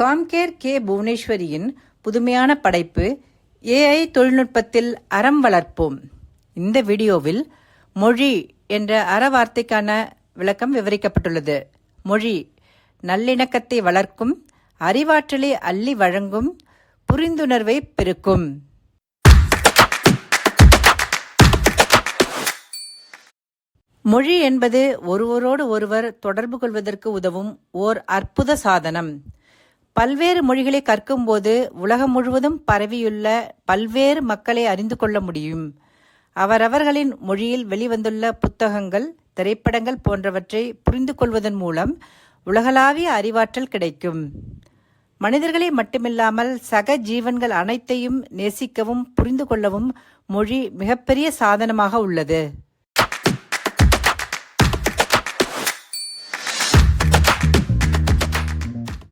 Compcare K புவனேஸ்வரியின் புதுமையான படைப்பு AI தொழில்நுட்பத்தில் அறம் வளர்ப்போம். இந்த வீடியோவில் மொழி என்ற அற வார்த்தைக்கான விளக்கம் விவரிக்கப்பட்டுள்ளது. மொழி நல்லிணக்கத்தை வளர்க்கும் அறிவாற்றலை அள்ளி வழங்கும் புரிந்துணர்வை பெருக்கும். மொழி என்பது ஒருவரோடு ஒருவர் தொடர்பு கொள்வதற்கு உதவும் ஓர் அற்புத சாதனம். பல்வேறு மொழிகளை கற்கும்போது உலகம் முழுவதும் பரவியுள்ள பல்வேறு மக்களை அறிந்து கொள்ள முடியும். அவரவர்களின் மொழியில் வெளிவந்துள்ள புத்தகங்கள் திரைப்படங்கள் போன்றவற்றை புரிந்து கொள்வதன் மூலம் உலகளாவிய அறிவாற்றல் கிடைக்கும். மனிதர்களை மட்டுமில்லாமல் சக ஜீவன்கள் அனைத்தையும் நேசிக்கவும் புரிந்து கொள்ளவும் மொழி மிகப்பெரிய சாதனமாக உள்ளது.